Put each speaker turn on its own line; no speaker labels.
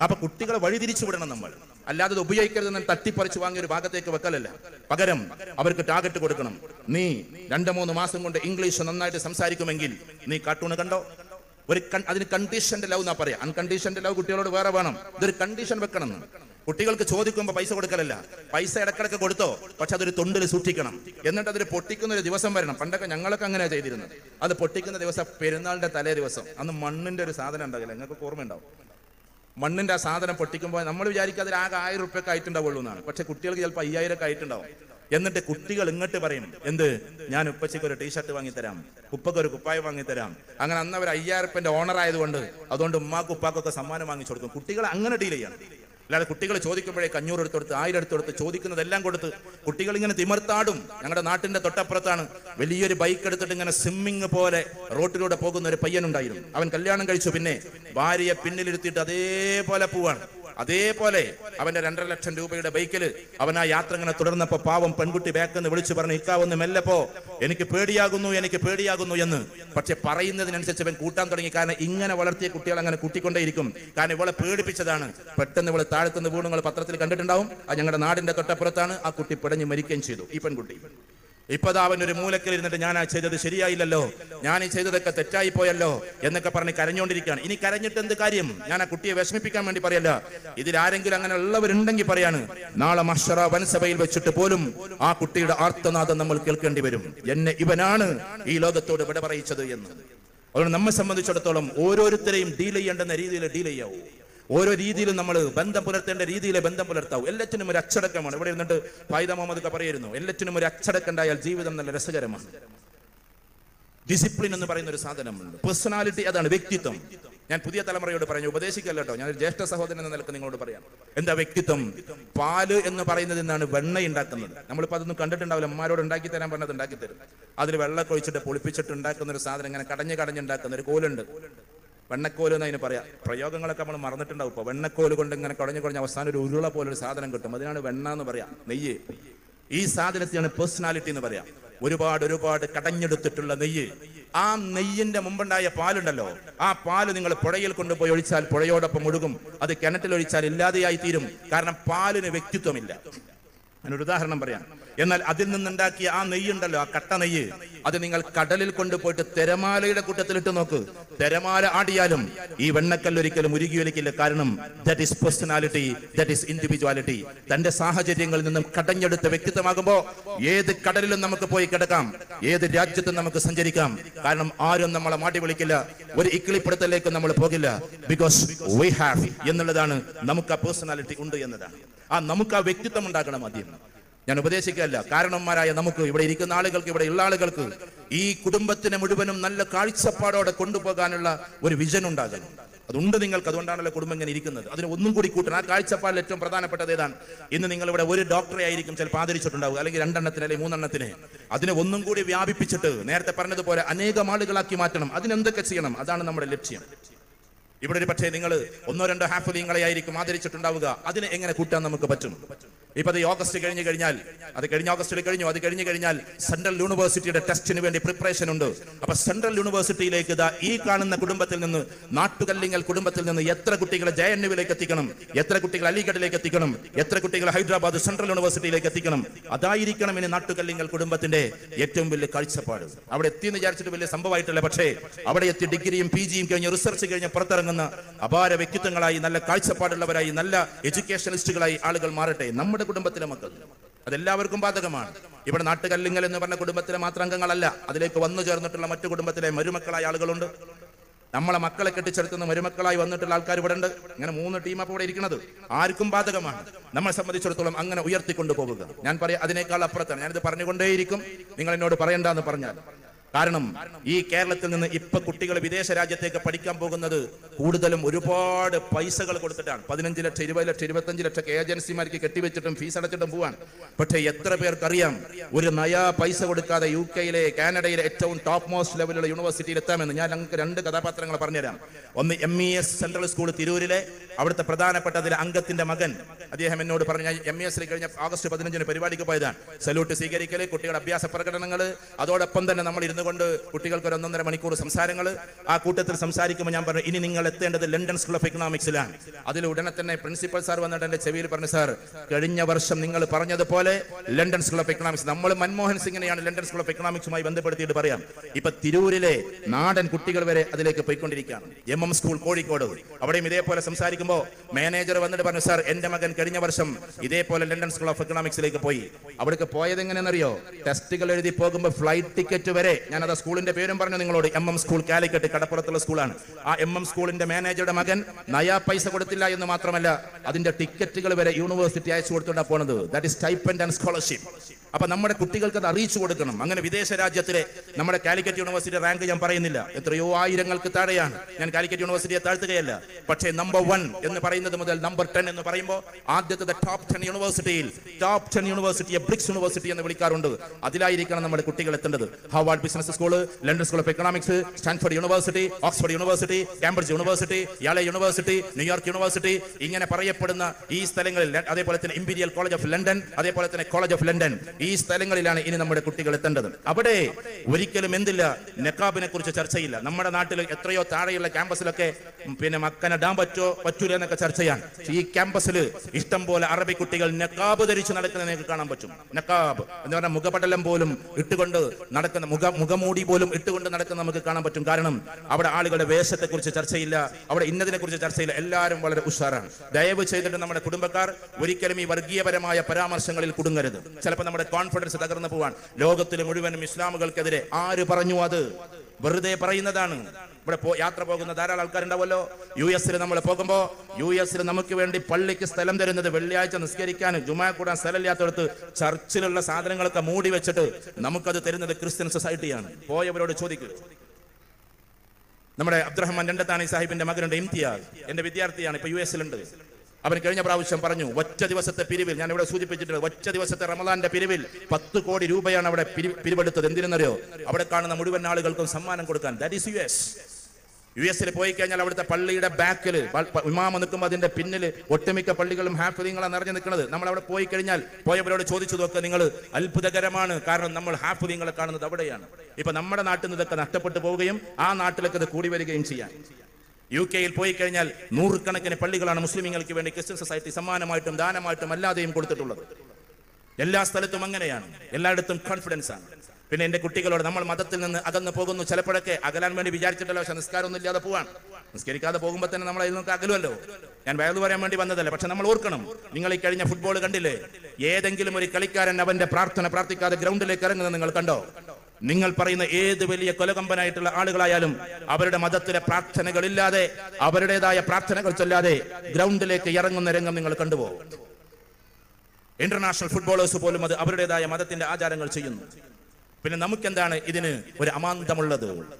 അപ്പൊ കുട്ടികളെ വഴിതിരിച്ചു വിടണം നമ്മൾ. അല്ലാതെ ഇത് ഉപയോഗിക്കരുതെന്ന് തട്ടിപ്പറിച്ച് വാങ്ങിയ ഒരു ഭാഗത്തേക്ക് വെക്കലല്ല. പകരം അവർക്ക് ടാർഗറ്റ് കൊടുക്കണം. നീ രണ്ടു മൂന്ന് മാസം കൊണ്ട് ഇംഗ്ലീഷ് നന്നായിട്ട് സംസാരിക്കുമെങ്കിൽ നീ കാർട്ടൂൺ കണ്ടോ? ഒരു അതിന് കണ്ടീഷന്റെ ലവ് എന്നാ പറയാ. അൺകണ്ടീഷന്റെ ലവ് കുട്ടികളോട് വേറെ വേണം. ഇതൊരു കണ്ടീഷൻ വെക്കണം. കുട്ടികൾക്ക് ചോദിക്കുമ്പോൾ പൈസ കൊടുക്കലല്ല. പൈസ ഇടക്കിടക്ക് കൊടുത്തോ. പക്ഷെ അതൊരു തൊണ്ടിൽ സൂക്ഷിക്കണം. എന്നിട്ട് അതൊരു പൊട്ടിക്കുന്ന ഒരു ദിവസം വരണം. പണ്ടൊക്കെ ഞങ്ങളൊക്കെ അങ്ങനെയാണ് ചെയ്തിരുന്നത്. അത് പൊട്ടിക്കുന്ന ദിവസം പെരുന്നാളിന്റെ തലേ ദിവസം. അന്ന് മണ്ണിന്റെ ഒരു സാധനം ഉണ്ടാകില്ല നിങ്ങൾക്ക് ഓർമ്മയുണ്ടാവും മണ്ണിന്റെ ആ സാധനം പൊട്ടിക്കുമ്പോൾ നമ്മൾ വിചാരിക്കുക അതിൽ ആകെ ആയിരം റുപ്യൊക്കെ ആയിട്ടുണ്ടാവുള്ളൂ എന്നാണ്. പക്ഷെ കുട്ടികൾക്ക് ചിലപ്പോൾ അയ്യായിരം ഒക്കെ ആയിട്ടുണ്ടാവും. എന്നിട്ട് കുട്ടികൾ ഇങ്ങോട്ട് പറയും എന്ത്? ഞാൻ ഉപ്പച്ചയ്ക്ക് ഒരു ടീഷർട്ട് വാങ്ങിത്തരാം. ഉപ്പക്ക് ഒരു കുപ്പായം വാങ്ങിത്തരാം. അങ്ങനെ അന്ന് അവർ അയ്യായിരപ്പന്റെ ഓണർ ആയതുകൊണ്ട് അതുകൊണ്ട് ഉമ്മാക്കും ഉപ്പാക്കൊക്കെ സമ്മാനം വാങ്ങിച്ചു കൊടുക്കും. കുട്ടികൾ അങ്ങനെ ഡീൽ ചെയ്യണം. അല്ലാതെ കുട്ടികൾ ചോദിക്കുമ്പോഴേ അഞ്ഞൂറ് എടുത്തെടുത്ത് ആയിരം എടുത്തെടുത്ത് ചോദിക്കുന്നതെല്ലാം കൊടുത്ത് കുട്ടികൾ ഇങ്ങനെ തിമർത്താടും. ഞങ്ങളുടെ നാട്ടിന്റെ തൊട്ടപ്പുറത്താണ് വലിയൊരു ബൈക്ക് എടുത്തിട്ട് ഇങ്ങനെ സ്വിമ്മിങ് പോലെ റോട്ടിലൂടെ പോകുന്ന ഒരു പയ്യനുണ്ടായിരുന്നു അവൻ കല്യാണം കഴിച്ചു. പിന്നെ ഭാര്യയെ പിന്നിലിരുത്തിയിട്ട് അതേപോലെ പോവാണ്. അതേപോലെ അവന്റെ രണ്ടര ലക്ഷം രൂപയുടെ ബൈക്കിൽ അവൻ ആ യാത്ര ഇങ്ങനെ തുടർന്നപ്പോ പാവം പെൺകുട്ടി ബാക്കെന്ന് വിളിച്ചു പറഞ്ഞു ഇക്കാവൊന്ന് മെല്ലപ്പോ. എനിക്ക് പേടിയാകുന്നു എനിക്ക് പേടിയാകുന്നു എന്ന്. പക്ഷെ പറയുന്നതിനനുസരിച്ച് അവൻ കൂട്ടാൻ തുടങ്ങി. കാരണം ഇങ്ങനെ വളർത്തിയ കുട്ടികൾ അങ്ങനെ കൂട്ടിക്കൊണ്ടേയിരിക്കും. കാരണം ഇവളെ പേടിപ്പിച്ചതാണ്. പെട്ടെന്ന് ഇവളെ താഴ്ത്തുന്ന വീണുങ്ങൾ പത്രത്തിൽ കണ്ടിട്ടുണ്ടാവും. അത് ഞങ്ങളുടെ നാടിന്റെ തൊട്ടപ്പുറത്താണ്. ആ കുട്ടി പിടഞ്ഞു മരിക്കുകയും ചെയ്തു. ഈ പെൺകുട്ടി. ഇപ്പതാ അവൻ ഒരു മൂലക്കൽ ഇരുന്നിട്ട് ഞാൻ ആ ചെയ്തത് ശരിയായില്ലല്ലോ. ഞാൻ ഈ ചെയ്തതൊക്കെ തെറ്റായി പോയല്ലോ എന്നൊക്കെ പറഞ്ഞ് കരഞ്ഞുകൊണ്ടിരിക്കുകയാണ് ഇനി കരഞ്ഞിട്ട് എന്ത് കാര്യം? ഞാൻ ആ കുട്ടിയെ വിഷമിപ്പിക്കാൻ വേണ്ടി പറയല്ല. ഇതിൽ ആരെങ്കിലും അങ്ങനെ ഉള്ളവരുണ്ടെങ്കിൽ പറയാണ്. നാളെ മഷറ വനസഭയിൽ വെച്ചിട്ട് പോലും ആ കുട്ടിയുടെ ആർത്തനാദം നമ്മൾ കേൾക്കേണ്ടി വരും. എന്നെ ഇവനാണ് ഈ ലോകത്തോട് വിട പറയിച്ചത് എന്ന്. അതുകൊണ്ട് നമ്മെ സംബന്ധിച്ചിടത്തോളം ഓരോരുത്തരെയും ഡീൽ ചെയ്യേണ്ടുന്ന രീതിയിൽ ഡീൽ ചെയ്യാവൂ. ഓരോ രീതിയിലും നമ്മൾ ബന്ധം പുലർത്തേണ്ട രീതിയിലെ ബന്ധം പുലർത്താവും. എല്ലാറ്റിനും ഒരു അച്ചടക്കമാണ്. ഇവിടെ ഇരുന്നിട്ട് ഫൈദ മുഹമ്മദ് ഒക്കെ പറയുന്നു എല്ലാറ്റിനും ഒരു അച്ചടക്കം ഉണ്ടായാൽ ജീവിതം നല്ല രസകരമാണ്. ഡിസിപ്ലിൻ എന്ന് പറയുന്ന ഒരു സാധനമുണ്ട്. പേഴ്സണാലിറ്റി അതാണ് വ്യക്തിത്വം. ഞാൻ പുതിയ തലമുറയോട് പറഞ്ഞു ഉപദേശിക്കല്ല കേട്ടോ. ഞാൻ ജ്യേഷ്ഠ സഹോദരൻ എന്ന നിലയ്ക്ക് നിങ്ങളോട് പറയാം. എന്താ വ്യക്തിത്വം? പാൽ എന്ന് പറയുന്നത് എന്നാണ് വെണ്ണ ഉണ്ടാക്കുന്നത്. നമ്മളിപ്പോ അതൊന്നും കണ്ടിട്ടുണ്ടാവില്ല. അമ്മമാരോട് ഉണ്ടാക്കി തരാൻ പറഞ്ഞത് ഉണ്ടാക്കി തരും. അതിൽ വെള്ളമൊക്കെ ഒഴിച്ചിട്ട് പൊളിപ്പിച്ചിട്ട് ഉണ്ടാക്കുന്ന ഒരു സാധനം ഇങ്ങനെ കടഞ്ഞ് കടഞ്ഞ് ഉണ്ടാക്കുന്ന ഒരു കോലുണ്ട്. വെണ്ണക്കോൽ എന്ന് അതിന് പറയാം. പ്രയോഗങ്ങളൊക്കെ നമ്മൾ മറന്നിട്ടുണ്ടാവും ഇപ്പൊ. വെണ്ണക്കോൽ കൊണ്ട് ഇങ്ങനെ കുഴഞ്ഞു കുഴഞ്ഞ അവസാനം ഒരു ഉരുള പോലെ ഒരു സാധനം കിട്ടും. അതിനാണ് വെണ്ണ എന്ന് പറയാം. നെയ്യ്. ഈ സാധനത്തിനാണ് പേഴ്സണാലിറ്റി എന്ന് പറയാം. ഒരുപാട് ഒരുപാട് കടഞ്ഞെടുത്തിട്ടുള്ള നെയ്യ്. ആ നെയ്യിന്റെ മുമ്പുണ്ടായ പാലുണ്ടല്ലോ. ആ പാൽ നിങ്ങൾ പുഴയിൽ കൊണ്ടുപോയി ഒഴിച്ചാൽ പുഴയോടൊപ്പം ഒഴുകും. അത് കിണറ്റിൽ ഒഴിച്ചാൽ ഇല്ലാതെയായി തീരും. കാരണം പാലിന് വ്യക്തിത്വമില്ല. ഞാനൊരു ഉദാഹരണം പറയാം. എന്നാൽ അതിൽ നിന്നുണ്ടാക്കിയ ആ നെയ്യുണ്ടല്ലോ ആ കട്ട നെയ്യ്. അത് നിങ്ങൾ കടലിൽ കൊണ്ടുപോയിട്ട് തിരമാലയുടെ കൂട്ടത്തിലിട്ട് നോക്ക്. തിരമാല ആടിയാലും ഈ വെണ്ണക്കല്ല് ഒരിക്കലും ഉരുകിയൊലിക്കില്ല. കാരണം that is personality that is individuality തന്റെ സാഹചര്യങ്ങളിൽ നിന്നും കടഞ്ഞെടുത്ത വ്യക്തിത്വമാകുമ്പോ ഏത് കടലിലും നമുക്ക് പോയി കിടക്കാം ഏത് രാജ്യത്തും നമുക്ക് സഞ്ചരിക്കാം. കാരണം ആരും നമ്മളെ മാടി വിളിക്കില്ല ഒരു ഇക്കിളിപ്പെടുത്തലേക്ക് നമ്മൾ പോകില്ല. ബിക്കോസ് വി ഹാവ് എന്നുള്ളതാണ് നമുക്ക് ആ പേഴ്സണാലിറ്റി ഉണ്ട് എന്നതാണ്. ആ നമുക്ക് ആ വ്യക്തിത്വം ഉണ്ടാക്കണം ആദ്യം. ഞാൻ ഉപദേശിക്കല്ല കാരണന്മാരായ നമുക്ക് ഇവിടെ ഇരിക്കുന്ന ആളുകൾക്ക് ഇവിടെ ഉള്ള ആളുകൾക്ക് ഈ കുടുംബത്തിനെ മുഴുവനും നല്ല കാഴ്ചപ്പാടോടെ കൊണ്ടുപോകാനുള്ള ഒരു വിഷൻ ഉണ്ടാകണം. അതുണ്ട് നിങ്ങൾക്ക് അതുകൊണ്ടാണല്ലോ കുടുംബം ഇങ്ങനെ ഇരിക്കുന്നത്. അതിന് ഒന്നും കൂടി കൂട്ടണം. ആ കാഴ്ചപ്പാടിൽ ഏറ്റവും പ്രധാനപ്പെട്ടത് ഏതാണ്? ഇന്ന് നിങ്ങൾ ഇവിടെ ഒരു ഡോക്ടറെ ആയിരിക്കും ചിലപ്പോൾ ആദരിച്ചിട്ടുണ്ടാവുക. അല്ലെങ്കിൽ രണ്ടെണ്ണത്തിന് അല്ലെങ്കിൽ മൂന്നെണ്ണത്തിന്. അതിനെ ഒന്നും കൂടി വ്യാപിപ്പിച്ചിട്ട് നേരത്തെ പറഞ്ഞതുപോലെ അനേകം ആളുകളാക്കി മാറ്റണം. അതിനെന്തൊക്കെ ചെയ്യണം? അതാണ് നമ്മുടെ ലക്ഷ്യം. ഇവിടെ ഒരു പക്ഷേ നിങ്ങൾ ഒന്നോ രണ്ടോ ഹാഫ് ഹാഫലിങ്ങളെ ആയിരിക്കും ആദരിച്ചിട്ടുണ്ടാവുക. അതിനെ എങ്ങനെ കൂട്ടാൻ നമുക്ക് പറ്റും? ഇപ്പൊ അത് ഓഗസ്റ്റ് കഴിഞ്ഞ് കഴിഞ്ഞാൽ അത് കഴിഞ്ഞ ഓഗസ്റ്റിൽ കഴിഞ്ഞു അത് കഴിഞ്ഞു കഴിഞ്ഞാൽ സെൻട്രൽ യൂണിവേഴ്സിറ്റിയുടെ ടെസ്റ്റിന് വേണ്ടി പ്രിപ്പറേഷൻ ഉണ്ട്. അപ്പൊ സെൻട്രൽ യൂണിവേഴ്സിറ്റിയിലേക്ക് ഇതാ ഈ കാണുന്ന കുടുംബത്തിൽ നിന്ന് നാട്ടുകല്ലിങ്ങൽ കുടുംബത്തിൽ നിന്ന് എത്ര കുട്ടികളെ ജെ എൻ യുവിലേക്ക് എത്തിക്കണം? എത്ര കുട്ടികൾ അലിഗഡിലേക്ക് എത്തിക്കണം? എത്ര കുട്ടികൾ ഹൈദരാബാദ് സെൻട്രൽ യൂണിവേഴ്സിറ്റിയിലേക്ക് എത്തിക്കണം? അതായിരിക്കണം ഇനി നാട്ടുകല്ലിങ്ങൽ കുടുംബത്തിന്റെ ഏറ്റവും വലിയ കാഴ്ചപ്പാട്. അവിടെ എത്തിയെന്ന് വിചാരിച്ചിട്ട് വലിയ സംഭവമായിട്ടില്ല പക്ഷേ അവിടെ എത്തി ഡിഗ്രിയും പി ജിയും കഴിഞ്ഞ് റിസർച്ച് കഴിഞ്ഞ് പുറത്തിറങ്ങുന്ന അപാര വ്യക്തിത്വങ്ങളായി നല്ല കാഴ്ചപ്പാടുള്ളവരായി നല്ല എഡ്യൂക്കേഷനിസ്റ്റുകളായി ആളുകൾ മാറട്ടെ. നമ്മുടെ കുടുംബത്തിലെ മക്കൾ. അതെല്ലാവർക്കും ബാധകമാണ്. ഇവിടെ നാട്ടുകല്ലിങ്ങൽ എന്ന് പറഞ്ഞ കുടുംബത്തിലെ മാത്രം അംഗങ്ങളല്ല അതിലേക്ക് വന്നു ചേർന്നിട്ടുള്ള മറ്റു കുടുംബത്തിലെ മരുമക്കളായ ആളുകളുണ്ട്. നമ്മളെ മക്കളെ കെട്ടിച്ചെടുത്തുന്ന മരുമക്കളായി വന്നിട്ടുള്ള ആൾക്കാർ ഇവിടെ ഉണ്ട് ഇങ്ങനെ മൂന്ന് ടീം അപ്പോൾ ഇവിടെ ഇരിക്കുന്നത് ആർക്കും ബാധകമാണ്. നമ്മളെ സംബന്ധിച്ചിടത്തോളം അങ്ങനെ ഉയർത്തിക്കൊണ്ടു പോവുക ഞാൻ പറയാം അതിനേക്കാൾ അപ്പുറത്താണ്. ഞാനിത് പറഞ്ഞുകൊണ്ടേയിരിക്കും. നിങ്ങൾ എന്നോട് പറയണ്ടെന്ന് പറഞ്ഞാൽ. കാരണം ഈ കേരളത്തിൽ നിന്ന് ഇപ്പൊ കുട്ടികൾ വിദേശ രാജ്യത്തേക്ക് പഠിക്കാൻ പോകുന്നത് കൂടുതലും ഒരുപാട് പൈസകൾ കൊടുത്തിട്ടാണ്. പതിനഞ്ച് ലക്ഷം ഇരുപത് ലക്ഷം ഇരുപത്തഞ്ച് ലക്ഷം ഏജൻസിമാർക്ക് കെട്ടിവെച്ചിട്ടും ഫീസ് അടച്ചിട്ടും പോവാൻ പക്ഷേ എത്ര പേർക്കറിയാം ഒരു നയാ പൈസ കൊടുക്കാതെ യു കെയിലെ കാനഡയിലെ ഏറ്റവും ടോപ്പ് മോസ്റ്റ് ലെവലുള്ള യൂണിവേഴ്സിറ്റിയിൽ എത്താമെന്ന് ഞാൻ ഞങ്ങൾക്ക് രണ്ട് കഥാപാത്രങ്ങൾ പറഞ്ഞുതരാം. ഒന്ന് M E S central school തിരൂരിലെ അവിടുത്തെ പ്രധാനപ്പെട്ട അതിലെ അംഗത്തിന്റെ മകൻ. അദ്ദേഹം എന്നോട് പറഞ്ഞു എം ഇ എസ് കഴിഞ്ഞ ആഗസ്റ്റ് പതിനഞ്ചിന് പരിപാടിക്ക് പോയതാണ്. സല്യൂട്ട് സ്വീകരിക്കൽ കുട്ടികളുടെ അഭ്യാസ പ്രകടനങ്ങൾ അതോടൊപ്പം തന്നെ നമ്മൾ ഇരുന്ന് നിന്നുകൊണ്ട് കുട്ടികൾക്ക് ഒരു ഒന്നൊന്നര മണിക്കൂർ സംസാരങ്ങൾ. ആ കൂട്ടത്തിൽ സംസാരിക്കുമ്പോൾ ഞാൻ പറഞ്ഞു ഇനി നിങ്ങൾ എത്തേണ്ടത് ലണ്ടൻ സ്കൂൾ ഓഫ് എക്കണോമിക്സിലാണ് അതിൽ ഉടനെ തന്നെ പ്രിൻസിപ്പൽ സാർ വന്നിട്ട് എന്റെ ചെവിയിൽ പറഞ്ഞു സാർ കഴിഞ്ഞ വർഷം നിങ്ങൾ പറഞ്ഞതുപോലെ ലണ്ടൻ സ്കൂൾ ഓഫ് എക്കണോമിക്സ് നമ്മൾ മൻമോഹൻ സിംഗിനെയാണ് ലണ്ടൻ സ്കൂൾ ഓഫ് എക്കണോമിക്സുമായി ബന്ധപ്പെടുത്തിയിട്ട് പറയാം. ഇപ്പൊ തിരൂരിലെ നാടൻ കുട്ടികൾ വരെ അതിലേക്ക് പോയിക്കൊണ്ടിരിക്കുകയാണ്. M M school Kozhikode. അവിടെയും ഇതേപോലെ സംസാരിക്കുമ്പോൾ മാനേജർ വന്നിട്ട് പറഞ്ഞു സാർ എന്റെ മകൻ കഴിഞ്ഞ വർഷം ഇതേപോലെ ലണ്ടൻ സ്കൂൾ ഓഫ് എക്കണോമിക്സിലേക്ക് പോയി. അവിടേക്ക് പോയത് എങ്ങനെയെന്നറിയോ ടെസ്റ്റുകൾ എഴുതി പോകുമ്പോൾ ഫ്ലൈറ്റ് ടിക്കറ്റ് വരെ ഞാൻ അത് സ്കൂളിന്റെ പേരും പറഞ്ഞു നിങ്ങളോട്. എം എം സ്കൂൾ കാലിക്കട്ട് കടപ്പുറത്തുള്ള സ്കൂളാണ്. ആ എം എം സ്കൂളിന്റെ മാനേജറുടെ മകൻ നയാ പൈസ കൊടുത്തില്ല എന്ന് മാത്രമല്ല അതിന്റെ ടിക്കറ്റുകൾ വരെ യൂണിവേഴ്സിറ്റി അയച്ചു കൊടുത്തുകൊണ്ടാണ് പോണത്. That is stipend and scholarship അപ്പൊ നമ്മുടെ കുട്ടികൾക്ക് അത് അറിയിച്ചു കൊടുക്കണം. അങ്ങനെ വിദേശ രാജ്യത്തിലെ നമ്മുടെ കാലിക്കറ്റ് യൂണിവേഴ്സിറ്റി റാങ്ക് ഞാൻ പറയുന്നില്ല. എത്രയോ ആയിരങ്ങൾക്ക് താഴെയാണ്. ഞാൻ കാലിക്കറ്റ് യൂണിവേഴ്സിറ്റിയെ താഴ്ത്തുകയല്ല. പക്ഷേ നമ്പർ വൺ എന്ന് പറയുന്നത് മുതൽ നമ്പർ ടെൻ എന്ന് പറയുമ്പോൾ ആദ്യത്തെ ടോപ്പ് ടെൻ യൂണിവേഴ്സിറ്റിയിൽ ടോപ്പ് ടെൻ യൂണിവേഴ്സിറ്റിയെ ബ്രിക്സ് യൂണിവേഴ്സിറ്റി എന്ന് വിളിക്കാറുണ്ട്. അതിലായിരിക്കണം നമ്മുടെ കുട്ടികൾ എത്തേണ്ടത്. Harvard Business School London School of Economics Stanford University Oxford University Cambridge University Yale University New York University ഇങ്ങനെ പറയപ്പെടുന്ന ഈ സ്ഥലങ്ങളിൽ അതേപോലെ തന്നെ ഇമ്പീരിയൽ കോളേജ് ഓഫ് ലണ്ടൻ അതേപോലെ തന്നെ കോളേജ് ഓഫ് ലണ്ടൻ ഈ സ്ഥലങ്ങളിലാണ് ഇനി നമ്മുടെ കുട്ടികൾ എത്തേണ്ടത്. അവിടെ ഒരിക്കലും എന്തില്ല നെക്കാബിനെ കുറിച്ച് ചർച്ചയില്ല. നമ്മുടെ നാട്ടിൽ എത്രയോ താഴെയുള്ള ക്യാമ്പസിലൊക്കെ പിന്നെ മക്കനെ ഡാം പറ്റോ പറ്റൂല എന്നൊക്കെ ചർച്ചയാണ്. ഈ ക്യാമ്പസിൽ ഇഷ്ടം പോലെ അറബി കുട്ടികൾ നെക്കാബ് ധരിച്ച് നടക്കുന്നത് നിങ്ങൾക്ക് കാണാൻ പറ്റും. നെക്കാബ് എന്ന് പറഞ്ഞാൽ മുഖപടലം പോലും ഇട്ടുകൊണ്ട് നടക്കുന്ന മുഖ മുഖമൂടി പോലും ഇട്ടുകൊണ്ട് നടക്കുന്ന നമുക്ക് കാണാൻ പറ്റും. കാരണം അവിടെ ആളുകളുടെ വേഷത്തെ കുറിച്ച് ചർച്ചയില്ല. അവിടെ ഇന്നതിനെ കുറിച്ച് ചർച്ചയില്ല. എല്ലാവരും വളരെ ഉഷാറാണ്. ദയവ് ചെയ്തിട്ട് നമ്മുടെ കുടുംബക്കാർ ഒരിക്കലും ഈ വർഗീയപരമായ പരാമർശങ്ങളിൽ കുടുങ്ങരുത്. ചിലപ്പോൾ നമ്മുടെ കോൺഫിഡൻസ് തകർന്നു പോവാൻ ലോകത്തിലെ മുഴുവനും ഇസ്ലാമുകൾക്കെതിരെ ആര് പറഞ്ഞു അത്? വെറുതെ പറയുന്നതാണ്. ഇവിടെ യാത്ര പോകുന്ന ധാരാളം ആൾക്കാരുണ്ടാവുമല്ലോ. യു എസിൽ നമ്മൾ പോകുമ്പോൾ യു എസിൽ നമുക്ക് വേണ്ടി പള്ളിക്ക് സ്ഥലം തരുന്നത് വെള്ളിയാഴ്ച നിസ്കരിക്കാൻ ജുമാ കൂടാൻ സ്ഥലമില്ലാത്തടത്ത് ചർച്ചിലുള്ള സാധനങ്ങളൊക്കെ മൂടി വെച്ചിട്ട് നമുക്കത് തരുന്നത് ക്രിസ്ത്യൻ സൊസൈറ്റിയാണ്. പോയവരോട് ചോദിക്കുക നമ്മുടെ അബ്ദുറഹ്മാൻ രണ്ടത്താണി സാഹിബിന്റെ മകനുണ്ട് ഇംതിയാസ്. എന്റെ വിദ്യാർത്ഥിയാണ് ഇപ്പൊ യു എസിലുണ്ട് അവൻ കഴിഞ്ഞ പ്രാവശ്യം പറഞ്ഞു ഒറ്റ ദിവസത്തെ പിരിവിൽ ഞാൻ ഇവിടെ സൂചിപ്പിച്ചിട്ടുണ്ട് ഒറ്റ ദിവസത്തെ റമദാന്റെ പിരിവിൽ പത്ത് കോടി രൂപയാണ് അവിടെ പിരി- പിരിവെടുത്തത്. എന്തിനെന്നറിയോ? അവിടെ കാണുന്ന മുഴുവൻ ആളുകൾക്കും സമ്മാനം കൊടുക്കാൻ. That is U S U എസിൽ പോയി കഴിഞ്ഞാൽ അവിടുത്തെ പള്ളിയുടെ ബാക്കിൽ ഇമാമ നിൽക്കുമ്പോൾ അതിന്റെ പിന്നിൽ ഒട്ടുമിക്ക പള്ളികളും ഹാഫിദീങ്ങളാണ് നിറഞ്ഞു നിൽക്കുന്നത് നമ്മൾ അവിടെ പോയി കഴിഞ്ഞാൽ പോയവരോട് ചോദിച്ചു നോക്കുക നിങ്ങൾ അത്ഭുതകരമാണ്. കാരണം നമ്മൾ ഹാഫിദീങ്ങളെ കാണുന്നത് അവിടെയാണ്. ഇപ്പൊ നമ്മുടെ നാട്ടിൽ നിന്ന് ഇതൊക്കെ നഷ്ടപ്പെട്ടു പോവുകയും ആ നാട്ടിലേക്ക് ഇത് കൂടി വരികയും ചെയ്യാം. യു കെയിൽ പോയി കഴിഞ്ഞാൽ നൂറുകണക്കിന് പള്ളികളാണ് മുസ്ലിമീങ്ങൾക്ക് വേണ്ടി ക്രിസ്ത്യൻ സൊസൈറ്റി സമ്മാനമായിട്ടും ദാനമായിട്ടും അല്ലാതെയും കൊടുത്തിട്ടുള്ളത്. എല്ലാ സ്ഥലത്തും അങ്ങനെയാണ്. എല്ലായിടത്തും കോൺഫിഡൻസ് ആണ്. പിന്നെ എന്റെ കുട്ടികളോട് നമ്മൾ മതത്തിൽ നിന്ന് അകന്നു പോകുന്നു. ചിലപ്പോഴൊക്കെ അകലാൻ വേണ്ടി വിചാരിച്ചിട്ടല്ലോ. പക്ഷെ നിസ്കാരമൊന്നും ഇല്ലാതെ പോവാണ്. നിസ്കരിക്കാതെ പോകുമ്പോൾ തന്നെ നമ്മൾ അതിൽ നിന്നൊക്കെ അകലുമല്ലോ ഞാൻ വയത് പറയാൻ വേണ്ടി വന്നതല്ല. പക്ഷെ നമ്മൾ ഓർക്കണം. നിങ്ങൾ ഈ കഴിഞ്ഞ ഫുട്ബോൾ കണ്ടില്ലേ? ഏതെങ്കിലും ഒരു കളിക്കാരൻ അവന്റെ പ്രാർത്ഥന പ്രാർത്ഥിക്കാതെ ഗ്രൗണ്ടിലേക്ക് ഇറങ്ങുന്നത് നിങ്ങൾ കണ്ടോ? നിങ്ങൾ പറയുന്ന ഏത് വലിയ കൊലകമ്പനായിട്ടുള്ള ആളുകളായാലും അവരുടെ മതത്തിലെ പ്രാർത്ഥനകളില്ലാതെ അവരുടേതായ പ്രാർത്ഥനകൾ ചൊല്ലാതെ ഗ്രൗണ്ടിലേക്ക് ഇറങ്ങുന്ന രംഗം നിങ്ങൾ കണ്ടുപോകും. ഇന്റർനാഷണൽ ഫുട്ബോളേഴ്സ് പോലും അത് അവരുടേതായ മതത്തിന്റെ ആചാരങ്ങൾ ചെയ്യുന്നു. പിന്നെ നമുക്കെന്താണ് ഇതിന് ഒരു അമാന്തമുള്ളത്?